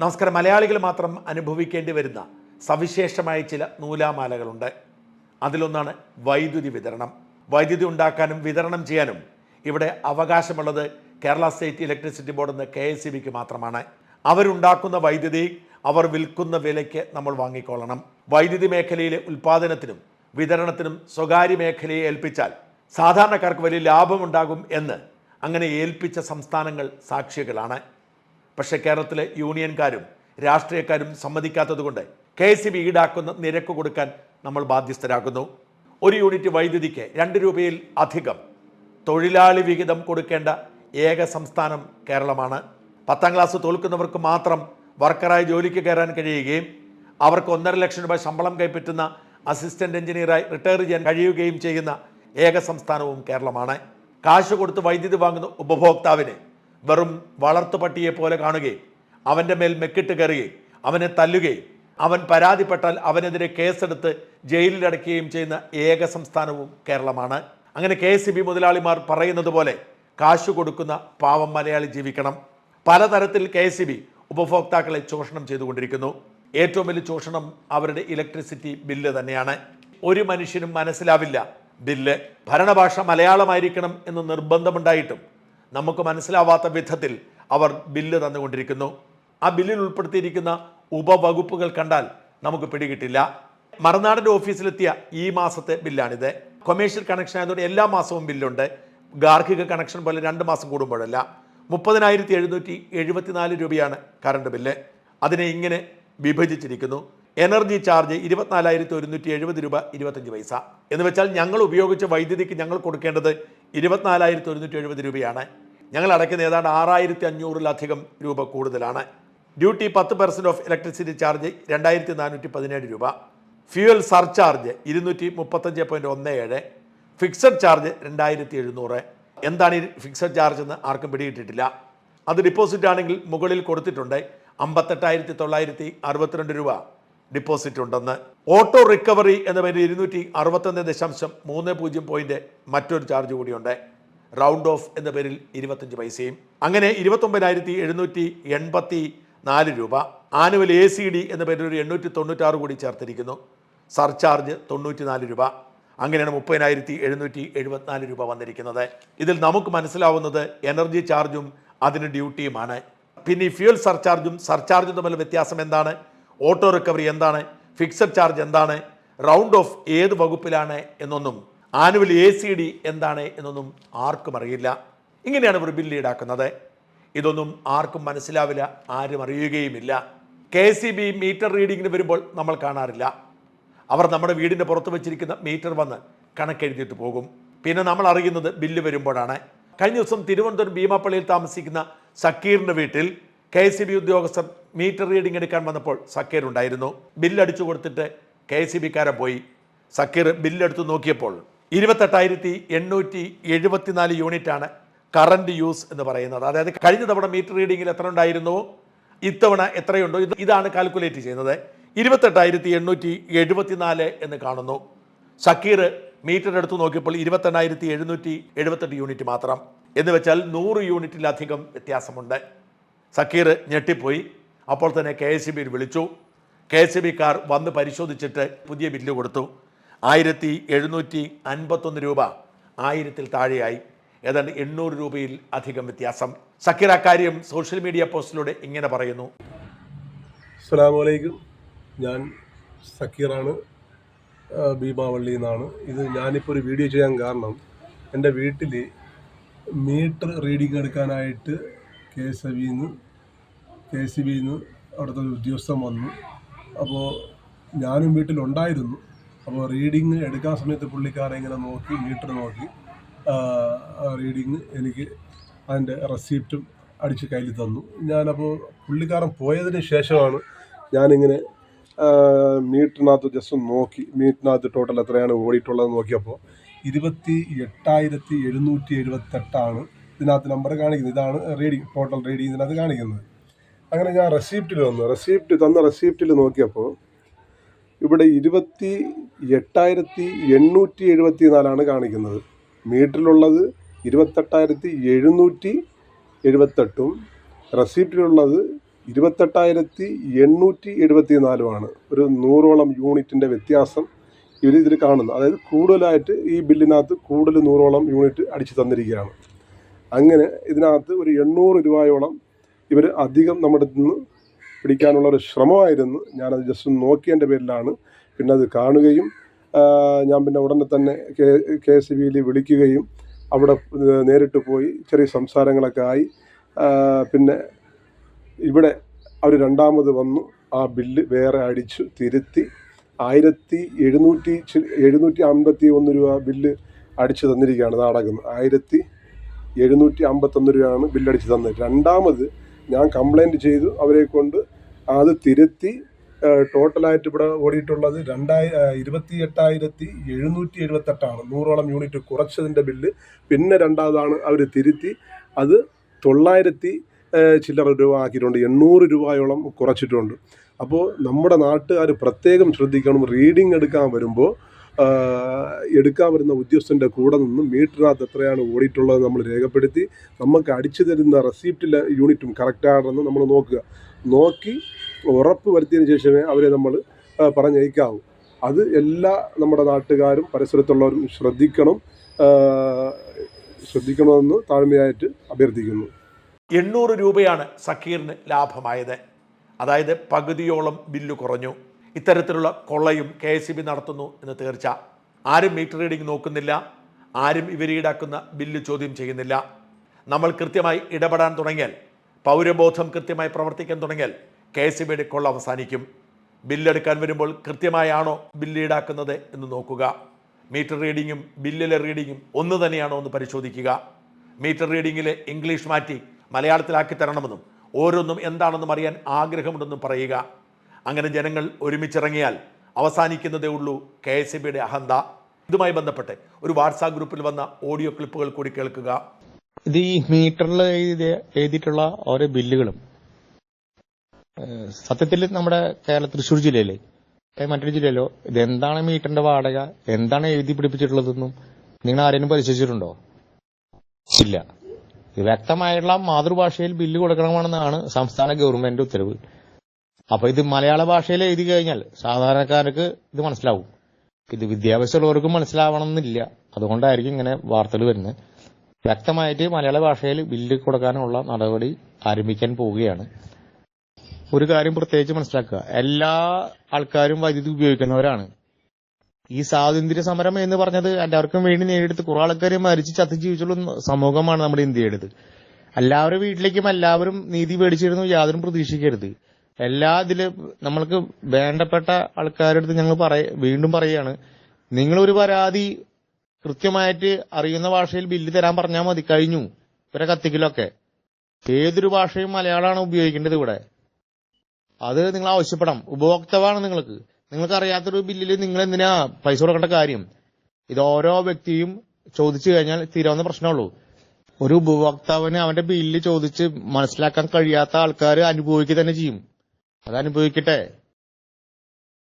നമസ്കാരം. മലയാളികൾ മാത്രം അനുഭവിക്കേണ്ടി വരുന്ന സവിശേഷമായ ചില നൂലാമാലകളുണ്ട്. അതിലൊന്നാണ് വൈദ്യുതി വിതരണം. വൈദ്യുതി ഉണ്ടാക്കാനും വിതരണം ചെയ്യാനും ഇവിടെ അവകാശമുള്ളത് കേരള സ്റ്റേറ്റ് ഇലക്ട്രിസിറ്റി ബോർഡ് എന്ന കെ എസ് ബിക്ക് മാത്രമാണ്. അവരുണ്ടാക്കുന്ന വൈദ്യുതി അവർ വിൽക്കുന്ന വിലയ്ക്ക് നമ്മൾ വാങ്ങിക്കൊള്ളണം. വൈദ്യുതി മേഖലയിലെ ഉൽപ്പാദനത്തിനും വിതരണത്തിനും സ്വകാര്യ മേഖലയെ ഏൽപ്പിച്ചാൽ സാധാരണക്കാർക്ക് വലിയ ലാഭമുണ്ടാകും എന്ന് അങ്ങനെ ഏൽപ്പിച്ച സംസ്ഥാനങ്ങൾ സാക്ഷികളാണ്. പക്ഷേ കേരളത്തിലെ യൂണിയൻകാരും രാഷ്ട്രീയക്കാരും സമ്മതിക്കാത്തതുകൊണ്ട് കെ എസ് ബി ഈടാക്കുന്ന നിരക്ക് കൊടുക്കാൻ നമ്മൾ ബാധ്യസ്ഥരാകുന്നു. ഒരു യൂണിറ്റ് വൈദ്യുതിക്ക് രണ്ട് രൂപയിൽ അധികം. തൊഴിലാളി വിഹിതം കൊടുക്കേണ്ട ഏക സംസ്ഥാനം കേരളമാണ്. പത്താം ക്ലാസ് തോൽക്കുന്നവർക്ക് മാത്രം വർക്കറായി ജോലിക്ക് കയറാൻ കഴിയുകയും അവർക്ക് ഒന്നര ലക്ഷം രൂപ ശമ്പളം കൈപ്പറ്റുന്ന അസിസ്റ്റന്റ് എഞ്ചിനീയറായി റിട്ടയർ ചെയ്യാൻ കഴിയുകയും ചെയ്യുന്ന ഏക സംസ്ഥാനവും കേരളമാണ്. കാശ് കൊടുത്ത് വൈദ്യുതി വാങ്ങുന്ന ഉപഭോക്താവിനെ വെറും വളർത്തുപട്ടിയെ പോലെ കാണുകയും അവന്റെ മേൽ മെക്കിട്ട് കയറുകയും അവനെ തല്ലുകയും അവൻ പരാതിപ്പെട്ടാൽ അവനെതിരെ കേസെടുത്ത് ജയിലിലടക്കുകയും ചെയ്യുന്ന ഏക സംസ്ഥാനവും കേരളമാണ്. അങ്ങനെ കെ എസ് ബി മുതലാളിമാർ പറയുന്നത് പോലെ കാശ് കൊടുക്കുന്ന പാവം മലയാളി ജീവിക്കണം. പലതരത്തിൽ കെ എസ് ബി ഉപഭോക്താക്കളെ ചൂഷണം ചെയ്തുകൊണ്ടിരിക്കുന്നു. ഏറ്റവും വലിയ ചൂഷണം അവരുടെ ഇലക്ട്രിസിറ്റി ബില്ല് തന്നെയാണ്. ഒരു മനുഷ്യനും മനസ്സിലാവില്ല ബില്ല്. ഭരണഭാഷ മലയാളമായിരിക്കണം എന്ന് നിർബന്ധമുണ്ടായിട്ടും നമുക്ക് മനസ്സിലാവാത്ത വിധത്തിൽ അവർ ബില്ല് തന്നുകൊണ്ടിരിക്കുന്നു. ആ ബില്ലിൽ ഉൾപ്പെടുത്തിയിരിക്കുന്ന ഉപവകുപ്പുകൾ കണ്ടാൽ നമുക്ക് പിടികിട്ടില്ല. മറുനാടിന്റെ ഓഫീസിലെത്തിയ ഈ മാസത്തെ ബില്ലാണിത്. കൊമേഴ്ഷ്യൽ കണക്ഷൻ ആയതുകൊണ്ട് എല്ലാ മാസവും ബില്ലുണ്ട്. ഗാർഹിക കണക്ഷൻ പോലെ രണ്ട് മാസം കൂടുമ്പോഴല്ല. മുപ്പതിനായിരത്തി എഴുന്നൂറ്റി എഴുപത്തിനാല് രൂപയാണ് കറണ്ട് ബില്ല്. അതിനെ ഇങ്ങനെ വിഭജിച്ചിരിക്കുന്നു. എനർജി ചാർജ് ഇരുപത്തിനാലായിരത്തി ഒരുന്നൂറ്റി എഴുപത് രൂപ ഇരുപത്തഞ്ച് പൈസ. എന്ന് വെച്ചാൽ ഞങ്ങൾ ഉപയോഗിച്ച വൈദ്യുതിക്ക് ഞങ്ങൾ കൊടുക്കേണ്ടത് ഇരുപത്തിനാലായിരത്തി ഒരുന്നൂറ്റി എഴുപത് രൂപയാണ്. ഞങ്ങൾ അടയ്ക്കുന്ന ഏതാണ്ട് ആറായിരത്തി അഞ്ഞൂറിലധികം രൂപ കൂടുതലാണ്. ഡ്യൂട്ടി പത്ത് പെർസെന്റ് ഓഫ് ഇലക്ട്രിസിറ്റി ചാർജ് രണ്ടായിരത്തി നാനൂറ്റി പതിനേഴ് രൂപ. ഫ്യൂവൽ സർചാർജ് ഇരുന്നൂറ്റി മുപ്പത്തഞ്ച് പോയിന്റ് ഒന്ന് ഏഴ് ഫിക്സഡ് ചാർജ് രണ്ടായിരത്തി എഴുന്നൂറ്. എന്താണ് ഈ ഫിക്സഡ് ചാർജ് എന്ന് ആർക്കും പിടിയിട്ടിട്ടില്ല അത് ഡിപ്പോസിറ്റ് ആണെങ്കിൽ മുകളിൽ കൊടുത്തിട്ടുണ്ട് അമ്പത്തെട്ടായിരത്തി തൊള്ളായിരത്തി അറുപത്തിരണ്ട് രൂപ. ഡിപ്പോസിറ്റ് ഉണ്ടെന്ന്. ഓട്ടോ റിക്കവറി എന്ന പേരിൽ ഇരുന്നൂറ്റി അറുപത്തൊന്ന് ദശാംശം മൂന്ന് പൂജ്യം പോയിന്റ് മറ്റൊരു ചാർജ് കൂടിയുണ്ട്. റൗണ്ട് ഓഫ് എന്ന പേരിൽ ഇരുപത്തഞ്ച് പൈസയും. അങ്ങനെ ഇരുപത്തൊമ്പതിനായിരത്തി എഴുന്നൂറ്റി എൺപത്തി നാല് രൂപ. ആനുവൽ എ സി ഡി എന്ന പേരിൽ ഒരു എണ്ണൂറ്റി തൊണ്ണൂറ്റാറ് കൂടി ചേർത്തിരിക്കുന്നു. സർചാർജ് തൊണ്ണൂറ്റി നാല് രൂപ. അങ്ങനെയാണ് മുപ്പതിനായിരത്തി എഴുന്നൂറ്റി എഴുപത്തിനാല് രൂപ വന്നിരിക്കുന്നത്. ഇതിൽ നമുക്ക് മനസ്സിലാവുന്നത് എനർജി ചാർജും അതിന് ഡ്യൂട്ടിയുമാണ് പിന്നെ ഫ്യൂൽ സർചാർജും സർചാർജും തമ്മിലുള്ള വ്യത്യാസം എന്താണ്? ഓട്ടോ റിക്കവറി എന്താണ്? ഫിക്സഡ് ചാർജ് എന്താണ്? റൗണ്ട് ഓഫ് ഏത് വകുപ്പിലാണ് എന്നൊന്നും ആനുവൽ എ സി ഡി എന്താണ് എന്നൊന്നും ആർക്കും അറിയില്ല. ഇങ്ങനെയാണ് ഇവർ ബില്ല് ഈടാക്കുന്നത്. ഇതൊന്നും ആർക്കും മനസ്സിലാവില്ല ആരും അറിയുകയുമില്ല. കെ സി ബി മീറ്റർ റീഡിങ്ങിന് വരുമ്പോൾ നമ്മൾ കാണാറില്ല. അവർ നമ്മുടെ വീടിന്റെ പുറത്ത് വെച്ചിരിക്കുന്ന മീറ്റർ വന്ന് കണക്കെഴുതിയിട്ട് പോകും. പിന്നെ നമ്മൾ അറിയുന്നത് ബില്ല് വരുമ്പോഴാണ്. കഴിഞ്ഞ ദിവസം തിരുവനന്തപുരം ഭീമാപ്പള്ളിയിൽ താമസിക്കുന്ന സക്കീറിന്റെ വീട്ടിൽ കെ സി ബി ഉദ്യോഗസ്ഥർ മീറ്റർ റീഡിംഗ് എടുക്കാൻ വന്നപ്പോൾ സക്കീർ ഉണ്ടായിരുന്നു. ബില്ലടിച്ചു കൊടുത്തിട്ട് കെ സി ബിക്കാരൻ പോയി. സക്കീർ ബില്ലെടുത്ത് നോക്കിയപ്പോൾ ഇരുപത്തെട്ടായിരത്തി എണ്ണൂറ്റി എഴുപത്തിനാല് യൂണിറ്റാണ് കറണ്ട് യൂസ് എന്ന് പറയുന്നത്. അതായത് കഴിഞ്ഞ തവണ മീറ്റർ റീഡിങ്ങിൽ എത്ര ഉണ്ടായിരുന്നു? ഇത്തവണ എത്രയുണ്ടോ? ഇത് ഇതാണ് കാൽക്കുലേറ്റ് ചെയ്യുന്നത്. ഇരുപത്തെട്ടായിരത്തി എണ്ണൂറ്റി എഴുപത്തിനാല് എന്ന് കാണുന്നു. സക്കീർ മീറ്റർ എടുത്ത് നോക്കിയപ്പോൾ ഇരുപത്തെണ്ണായിരത്തി എഴുന്നൂറ്റി എഴുപത്തെട്ട് യൂണിറ്റ് മാത്രം. എന്ന് വെച്ചാൽ നൂറ് യൂണിറ്റിലധികം വ്യത്യാസമുണ്ട്. സക്കീർ ഞെട്ടിപ്പോയി. അപ്പോൾ തന്നെ കെ എസ് ബിയിൽ വിളിച്ചു. കെ എസ് ബി കാർ വന്ന് പരിശോധിച്ചിട്ട് പുതിയ ബില്ല് കൊടുത്തു. ആയിരത്തി എഴുന്നൂറ്റി അൻപത്തൊന്ന് രൂപ ആയിരത്തിൽ താഴെയായി. ഏതാണ്ട് എണ്ണൂറ് രൂപയിൽ അധികം വ്യത്യാസം. സക്കീർ അക്കാര്യം സോഷ്യൽ മീഡിയ പോസ്റ്റിലൂടെ ഇങ്ങനെ പറയുന്നു. അസ്സലാമലൈക്കും ഞാൻ സക്കീറാണ്. ഭീമാവള്ളി എന്നാണ്. ഇത് ഞാനിപ്പോൾ ഒരു വീഡിയോ ചെയ്യാൻ കാരണം എന്റെ വീട്ടിൽ മീറ്റർ റീഡിംഗ് എടുക്കാനായിട്ട് കെ എസ് നിന്ന് കെ സി ബിയിൽ നിന്ന് അവിടുത്തെ ഒരു ഉദ്യോഗസ്ഥൻ വന്നു. അപ്പോൾ ഞാനും വീട്ടിലുണ്ടായിരുന്നു. അപ്പോൾ റീഡിങ് എടുക്കാൻ സമയത്ത് പുള്ളിക്കാരെ ഇങ്ങനെ നോക്കി മീറ്റർ നോക്കി. റീഡിങ് എനിക്ക് അതിന്റെ റെസിപ്റ്റും അടിച്ച് കയ്യിൽ തന്നു. ഞാനപ്പോൾ പുള്ളിക്കാരൻ പോയതിന് ശേഷമാണ് ഞാനിങ്ങനെ മീറ്ററിനകത്ത് ജസ്റ്റ് നോക്കി. മീറ്ററിനകത്ത് ടോട്ടൽ എത്രയാണ് ഓടിയിട്ടുള്ളത് നോക്കിയപ്പോൾ ഇരുപത്തി എട്ടായിരത്തി എഴുന്നൂറ്റി എഴുപത്തെട്ടാണ് ഇതിനകത്ത് നമ്പർ കാണിക്കുന്നത്. ഇതാണ് റീഡിങ് ടോട്ടൽ റീഡിങ് ഇതിനകത്ത് കാണിക്കുന്നത്. അങ്ങനെ ഞാൻ റെസീപ്റ്റിൽ വന്നു. റെസീപ്റ്റ് തന്ന റെസീപ്റ്റിൽ നോക്കിയപ്പോൾ ഇവിടെ ഇരുപത്തി എട്ടായിരത്തി എണ്ണൂറ്റി എഴുപത്തി നാലാണ് കാണിക്കുന്നത്. മീറ്ററിലുള്ളത് ഇരുപത്തെട്ടായിരത്തി എഴുന്നൂറ്റി എഴുപത്തെട്ടും റെസീപ്റ്റിലുള്ളത് ഇരുപത്തെട്ടായിരത്തി എണ്ണൂറ്റി എഴുപത്തി നാലുമാണ് ഒരു നൂറോളം യൂണിറ്റിന്റെ വ്യത്യാസം ഇവർ ഇതിൽ കാണുന്നു. അതായത് കൂടുതലായിട്ട് ഈ ബില്ലിനകത്ത് കൂടുതൽ നൂറോളം യൂണിറ്റ് അടിച്ചു തന്നിരിക്കുകയാണ്. അങ്ങനെ ഇതിനകത്ത് ഒരു എണ്ണൂറ് രൂപയോളം ഇവർ അധികം നമ്മുടെ നിന്ന് പിടിക്കാനുള്ള ഒരു ശ്രമമായിരുന്നു. ഞാനത് ജസ്റ്റ് നോക്കിയതിന്റെ പേരിലാണ്. പിന്നെ അത് കാണുകയും ഞാൻ പിന്നെ ഉടനെ തന്നെ കെ കെ എസ് ബിയിൽ വിളിക്കുകയും അവിടെ നേരിട്ട് പോയി ചെറിയ സംസാരങ്ങളൊക്കെ ആയി. പിന്നെ ഇവിടെ അവർ രണ്ടാമത് വന്നു. ആ ബില്ല് വേറെ അടിച്ചു തിരുത്തി. ആയിരത്തി എഴുന്നൂറ്റി എഴുന്നൂറ്റി അമ്പത്തി ഒന്ന് രൂപ ബില്ല് അടിച്ചു തന്നിരിക്കുകയാണ് നാടകം. ആയിരത്തി എഴുന്നൂറ്റി അമ്പത്തൊന്ന് രൂപയാണ് ബില്ലടിച്ച് തന്നത്. രണ്ടാമത് ഞാൻ കംപ്ലൈന്റ് ചെയ്തു അവരെ കൊണ്ട്. അത് തിരുത്തി ടോട്ടലായിട്ട് ഇവിടെ ഓടിയിട്ടുള്ളത് രണ്ടായി ഇരുപത്തി എട്ടായിരത്തി എഴുന്നൂറ്റി എഴുപത്തെട്ടാണ് നൂറോളം യൂണിറ്റ് കുറച്ചതിന്റെ ബില്ല് പിന്നെ രണ്ടാമതാണ് അവർ തിരുത്തി. അത് തൊള്ളായിരത്തി ചില്ലറ രൂപ ആക്കിയിട്ടുണ്ട്. എണ്ണൂറ് രൂപയോളം കുറച്ചിട്ടുണ്ട്. അപ്പോൾ നമ്മുടെ നാട്ടുകാർ പ്രത്യേകം ശ്രദ്ധിക്കണം. റീഡിംഗ് എടുക്കാൻ വരുമ്പോൾ എടുക്കാൻ വരുന്ന ഉദ്യോഗസ്ഥന്റെ കൂടെ നിന്ന് മീറ്ററിനകത്ത് എത്രയാണ് ഓടിയിട്ടുള്ളത് നമ്മൾ രേഖപ്പെടുത്തി. നമുക്ക് അടിച്ചു തരുന്ന റെസീപ്റ്റിലെ യൂണിറ്റും കറക്റ്റാണെന്ന് നമ്മൾ നോക്കുക. നോക്കി ഉറപ്പ് വരുത്തിയതിന് ശേഷമേ അവരെ നമ്മൾ പറഞ്ഞയക്കാവൂ. അത് എല്ലാ നമ്മുടെ നാട്ടുകാരും പരിസരത്തുള്ളവരും ശ്രദ്ധിക്കണം. ശ്രദ്ധിക്കണമെന്ന് താഴ്മയായിട്ട് അഭ്യർത്ഥിക്കുന്നു. എണ്ണൂറ് രൂപയാണ് സക്കീറിന് ലാഭമായത്. അതായത് പകുതിയോളം ബില്ല് കുറഞ്ഞു. ഇത്തരത്തിലുള്ള കൊള്ളയും കെ എസ് ബി നടത്തുന്നു എന്ന് തീർച്ച. ആരും മീറ്റർ റീഡിംഗ് നോക്കുന്നില്ല. ആരും ഇവർ ഈടാക്കുന്ന ബില്ല് ചോദ്യം ചെയ്യുന്നില്ല. നമ്മൾ കൃത്യമായി ഇടപെടാൻ തുടങ്ങിയാൽ പൗരബോധം കൃത്യമായി പ്രവർത്തിക്കാൻ തുടങ്ങിയാൽ കെ എസ് ബിയുടെ കൊള്ള അവസാനിക്കും. ബില്ലെടുക്കാൻ വരുമ്പോൾ കൃത്യമായാണോ ബില്ല് ഈടാക്കുന്നത് എന്ന് നോക്കുക. മീറ്റർ റീഡിങ്ങും ബില്ലിലെ റീഡിങ്ങും ഒന്ന് തന്നെയാണോ എന്ന് പരിശോധിക്കുക. മീറ്റർ റീഡിങ്ങിലെ ഇംഗ്ലീഷ് മാറ്റി മലയാളത്തിലാക്കി തരണമെന്നും ഓരോന്നും എന്താണെന്നും അറിയാൻ ആഗ്രഹമുണ്ടെന്നും പറയുക. അങ്ങനെ ജനങ്ങൾ ഒരുമിച്ചിറങ്ങിയാൽ അവസാനിക്കുന്നതേ ഉള്ളൂ കെ എസ് ഇ ബിയുടെ അഹന്ത. ഇതുമായി ബന്ധപ്പെട്ട് ഒരു വാട്സാപ്പ് ഗ്രൂപ്പിൽ വന്ന ഓഡിയോ ക്ലിപ്പുകൾ കൂടി കേൾക്കുക. ഇത് ഈ മീറ്ററിൽ എഴുതിയ എഴുതിയിട്ടുള്ള ഓരോ ബില്ലുകളും. സത്യത്തിൽ നമ്മുടെ കേരള തൃശ്ശൂർ ജില്ലയിലെ മറ്റൊരു ജില്ലയിലോ ഇത് എന്താണ് മീറ്ററിന്റെ വാടക? എന്താണ് എഴുതി പിടിപ്പിച്ചിട്ടുള്ളതെന്നും നിങ്ങൾ ആരെങ്കിലും പരിശോധിച്ചിട്ടുണ്ടോ? ഇല്ല. വ്യക്തമായുള്ള മാതൃഭാഷയിൽ ബില്ല് കൊടുക്കണമെന്നാണ് സംസ്ഥാന ഗവൺമെന്റ് ഉത്തരവ്. അപ്പൊ ഇത് മലയാള ഭാഷയിൽ എഴുതി കഴിഞ്ഞാൽ സാധാരണക്കാർക്ക് ഇത് മനസ്സിലാവും. ഇത് വിദ്യാഭ്യാസമുള്ളവർക്കും മനസ്സിലാവണം എന്നില്ല അതുകൊണ്ടായിരിക്കും ഇങ്ങനെ വാർത്തകൾ വരുന്നത്. വ്യക്തമായിട്ട് മലയാള ഭാഷയിൽ ബില്ല് കൊടുക്കാനുള്ള നടപടി ആരംഭിക്കാൻ പോവുകയാണ്. ഒരു കാര്യം പ്രത്യേകിച്ച് മനസ്സിലാക്കുക. എല്ലാ ആൾക്കാരും വൈദ്യുതി ഉപയോഗിക്കുന്നവരാണ്. ഈ സ്വാതന്ത്ര്യ സമരം എന്ന് പറഞ്ഞത് എല്ലാവർക്കും വേണ്ടി നേടിയെടുത്ത് കുറെ ആൾക്കാർ മരിച്ച് ചത്തി ജീവിച്ചുള്ള സമൂഹമാണ് നമ്മുടെ ഇന്ത്യയുടേത്. എല്ലാവരും വീട്ടിലേക്കും എല്ലാവരും നീതി മേടിച്ചിരുന്നു യാതൊരു പ്രതീക്ഷിക്കരുത്. എല്ലാ ഇതിലും നമ്മൾക്ക് വേണ്ടപ്പെട്ട ആൾക്കാരുടെ അടുത്ത് ഞങ്ങൾ പറയ വീണ്ടും പറയാണ് നിങ്ങൾ ഒരു പരാതി കൃത്യമായിട്ട് അറിയുന്ന ഭാഷയിൽ ബില്ല് തരാൻ പറഞ്ഞാൽ മതി കഴിഞ്ഞു. ഇവരെ കത്തിക്കലൊക്കെ. ഏതൊരു ഭാഷയും മലയാളമാണ് ഉപയോഗിക്കേണ്ടത് ഇവിടെ. അത് നിങ്ങൾ ആവശ്യപ്പെടാം ഉപഭോക്താവാണ് നിങ്ങൾക്ക്. നിങ്ങൾക്ക് അറിയാത്തൊരു ബില്ലിൽ നിങ്ങൾ എന്തിനാ പൈസ കൊടുക്കേണ്ട കാര്യം? ഇത് ഓരോ വ്യക്തിയും ചോദിച്ചു കഴിഞ്ഞാൽ തീരാവുന്ന പ്രശ്നമുള്ളൂ. ഒരു ഉപഭോക്താവിന് അവന്റെ ബില്ല് ചോദിച്ച് മനസ്സിലാക്കാൻ കഴിയാത്ത ആൾക്കാർ അനുഭവിക്കുക തന്നെ ചെയ്യും. അത് അനുഭവിക്കട്ടെ